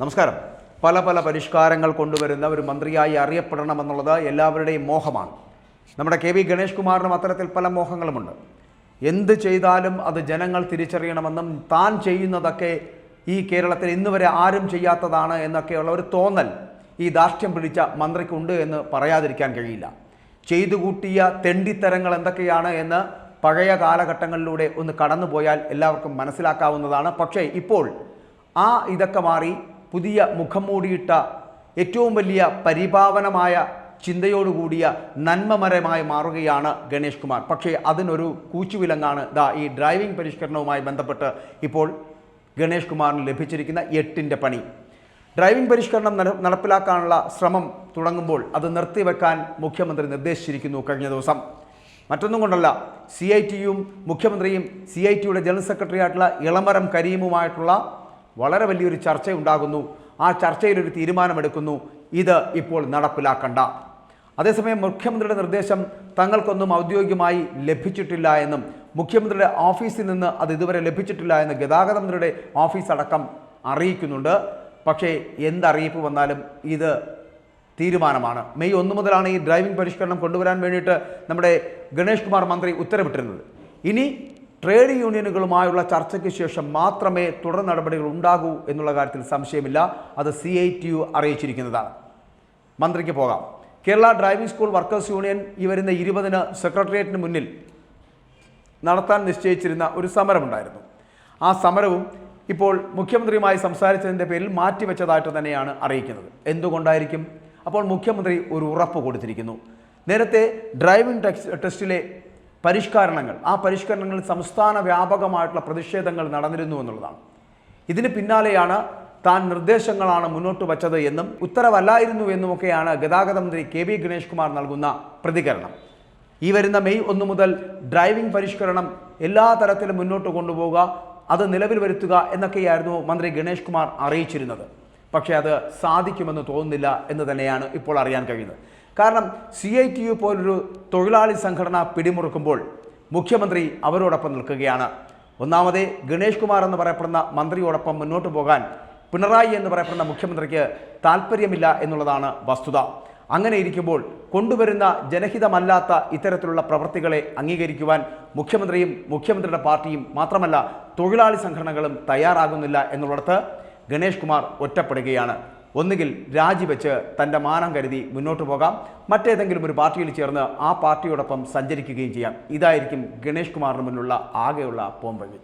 നമസ്കാരം. പല പല പരിഷ്കാരങ്ങൾ കൊണ്ടുവരുന്ന ഒരു മന്ത്രിയായി അറിയപ്പെടണമെന്നുള്ളത് എല്ലാവരുടെയും മോഹമാണ്. നമ്മുടെ കെ വി ഗണേഷ് കുമാറിനും അത്തരത്തിൽ പല മോഹങ്ങളുമുണ്ട്. എന്ത് ചെയ്താലും അത് ജനങ്ങൾ തിരിച്ചറിയണമെന്നും താൻ ചെയ്യുന്നതൊക്കെ ഈ കേരളത്തിൽ ഇന്ന് വരെ ആരും ചെയ്യാത്തതാണ് എന്നൊക്കെയുള്ള ഒരു തോന്നൽ ഈ ദാർഷ്ട്യം പിടിച്ച മന്ത്രിക്കുണ്ട് എന്ന് പറയാതിരിക്കാൻ കഴിയില്ല. ചെയ്തു കൂട്ടിയ തെണ്ടിത്തരങ്ങൾ എന്തൊക്കെയാണ് എന്ന് പഴയ കാലഘട്ടങ്ങളിലൂടെ ഒന്ന് കടന്നുപോയാൽ എല്ലാവർക്കും മനസ്സിലാക്കാവുന്നതാണ്. പക്ഷേ ഇപ്പോൾ ആ ഇതൊക്കെ മാറി പുതിയ മുഖം മൂടിയിട്ട ഏറ്റവും വലിയ പരിപാവനമായ ചിന്തയോടുകൂടിയ നന്മമരമായി മാറുകയാണ് ഗണേഷ് കുമാർ. പക്ഷേ അതിനൊരു കൂച്ചുവിലങ്ങാണ്. ദാ ഈ ഡ്രൈവിംഗ് പരിഷ്കരണവുമായി ബന്ധപ്പെട്ട് ഇപ്പോൾ ഗണേഷ് കുമാറിന് ലഭിച്ചിരിക്കുന്ന എട്ടിന്റെ പണി. ഡ്രൈവിംഗ് പരിഷ്കരണം നടപ്പിലാക്കാനുള്ള ശ്രമം തുടങ്ങുമ്പോൾ അത് നിർത്തിവെക്കാൻ മുഖ്യമന്ത്രി നിർദ്ദേശിച്ചിരിക്കുന്നു കഴിഞ്ഞ ദിവസം. മറ്റൊന്നും കൊണ്ടല്ല സി ഐ ടിയും മുഖ്യമന്ത്രിയും സി ഐ ടിയുടെ ജനറൽ സെക്രട്ടറി ആയിട്ടുള്ള ഇളമരം കരീമുമായിട്ടുള്ള വളരെ വലിയൊരു ചർച്ചയുണ്ടാകുന്നു. ആ ചർച്ചയിൽ ഒരു തീരുമാനമെടുക്കുന്നു. ഇത് ഇപ്പോൾ നടപ്പിലാക്കണ്ട. അതേസമയം മുഖ്യമന്ത്രിയുടെ നിർദ്ദേശം തങ്ങൾക്കൊന്നും ഔദ്യോഗികമായി ലഭിച്ചിട്ടില്ല എന്നും മുഖ്യമന്ത്രിയുടെ ഓഫീസിൽ നിന്ന് അത് ഇതുവരെ ലഭിച്ചിട്ടില്ല എന്ന് ഗതാഗത മന്ത്രിയുടെ ഓഫീസ് അടക്കം അറിയിക്കുന്നുണ്ട്. പക്ഷേ എന്തറിയിപ്പ് വന്നാലും ഇത് തീരുമാനമാണ്. മെയ് ഒന്ന് മുതലാണ് ഈ ഡ്രൈവിംഗ് പരിഷ്കരണം കൊണ്ടുവരാൻ വേണ്ടിയിട്ട് നമ്മുടെ ഗണേഷ് കുമാർ മന്ത്രി ഉത്തരവിട്ടിരുന്നത്. ഇനി ട്രേഡ് യൂണിയനുകളുമായുള്ള ചർച്ചയ്ക്ക് ശേഷം മാത്രമേ തുടർ നടപടികൾ ഉണ്ടാകൂ എന്നുള്ള കാര്യത്തിൽ സംശയമില്ല. അത് സി ഐ ടി യു അറിയിച്ചിരിക്കുന്നതാണ്. മന്ത്രിക്ക് പോകാം. Kerala driving school workers union ഈ വരുന്ന ഇരുപതിന് സെക്രട്ടേറിയറ്റിന് മുന്നിൽ നടത്താൻ നിശ്ചയിച്ചിരുന്ന ഒരു സമരമുണ്ടായിരുന്നു. ആ സമരവും ഇപ്പോൾ മുഖ്യമന്ത്രിയുമായി സംസാരിച്ചതിന്റെ പേരിൽ മാറ്റിവെച്ചതായിട്ട് തന്നെയാണ് അറിയിക്കുന്നത്. എന്തുകൊണ്ടായിരിക്കും? അപ്പോൾ മുഖ്യമന്ത്രി ഒരു ഉറപ്പ് കൊടുത്തിരിക്കുന്നു. നേരത്തെ ഡ്രൈവിംഗ് ടെക്സ് ടെസ്റ്റിലെ പരിഷ്കരണങ്ങൾ. ആ പരിഷ്കരണങ്ങളിൽ സംസ്ഥാന വ്യാപകമായിട്ടുള്ള പ്രതിഷേധങ്ങൾ നടന്നിരുന്നു എന്നുള്ളതാണ്. ഇതിന് പിന്നാലെയാണ് താൻ നിർദ്ദേശങ്ങളാണ് മുന്നോട്ട് വച്ചത് എന്നും ഉത്തരവല്ലായിരുന്നു എന്നുമൊക്കെയാണ് ഗതാഗത മന്ത്രി കെ വി ഗണേഷ് കുമാർ നൽകുന്ന പ്രതികരണം. ഈ വരുന്ന മെയ് ഒന്ന് മുതൽ ഡ്രൈവിംഗ് പരിഷ്കരണം എല്ലാ തരത്തിലും മുന്നോട്ട് കൊണ്ടുപോവുക അത് നിലവിൽ വരുത്തുക എന്നൊക്കെയായിരുന്നു മന്ത്രി ഗണേഷ് കുമാർ അറിയിച്ചിരുന്നത്. പക്ഷേ അത് സാധിക്കുമെന്ന് തോന്നുന്നില്ല എന്ന് തന്നെയാണ് ഇപ്പോൾ അറിയാൻ കഴിയുന്നത്. കാരണം സി ഐ ടി യു പോലൊരു തൊഴിലാളി സംഘടന പിടിമുറുക്കുമ്പോൾ മുഖ്യമന്ത്രി അവരോടൊപ്പം നിൽക്കുകയാണ്. ഒന്നാമതേ ഗണേഷ് കുമാർ എന്ന് പറയപ്പെടുന്ന മന്ത്രിയോടൊപ്പം മുന്നോട്ട് പോകാൻ പിണറായി എന്ന് പറയപ്പെടുന്ന മുഖ്യമന്ത്രിക്ക് താല്പര്യമില്ല എന്നുള്ളതാണ് വസ്തുത. അങ്ങനെ ഇരിക്കുമ്പോൾ കൊണ്ടുവരുന്ന ജനഹിതമല്ലാത്ത ഇത്തരത്തിലുള്ള പ്രവൃത്തികളെ അംഗീകരിക്കുവാൻ മുഖ്യമന്ത്രിയും മുഖ്യമന്ത്രിയുടെ പാർട്ടിയും മാത്രമല്ല തൊഴിലാളി സംഘടനകളും തയ്യാറാകുന്നില്ല എന്നുള്ളിടത്ത് ഗണേഷ് കുമാർ ഒറ്റപ്പെടുകയാണ്. ഒന്നുകിൽ രാജിവെച്ച് തന്റെ മാനം കരുതി മുന്നോട്ട് പോകാം മറ്റേതെങ്കിലും ഒരു പാർട്ടിയിൽ ചേർന്ന് ആ പാർട്ടിയോടൊപ്പം സഞ്ചരിക്കുകയും ചെയ്യാം. ഇതായിരിക്കും ഗണേഷ് കുമാറിന് മുന്നിലുള്ള ആകെയുള്ള പോംവഴി.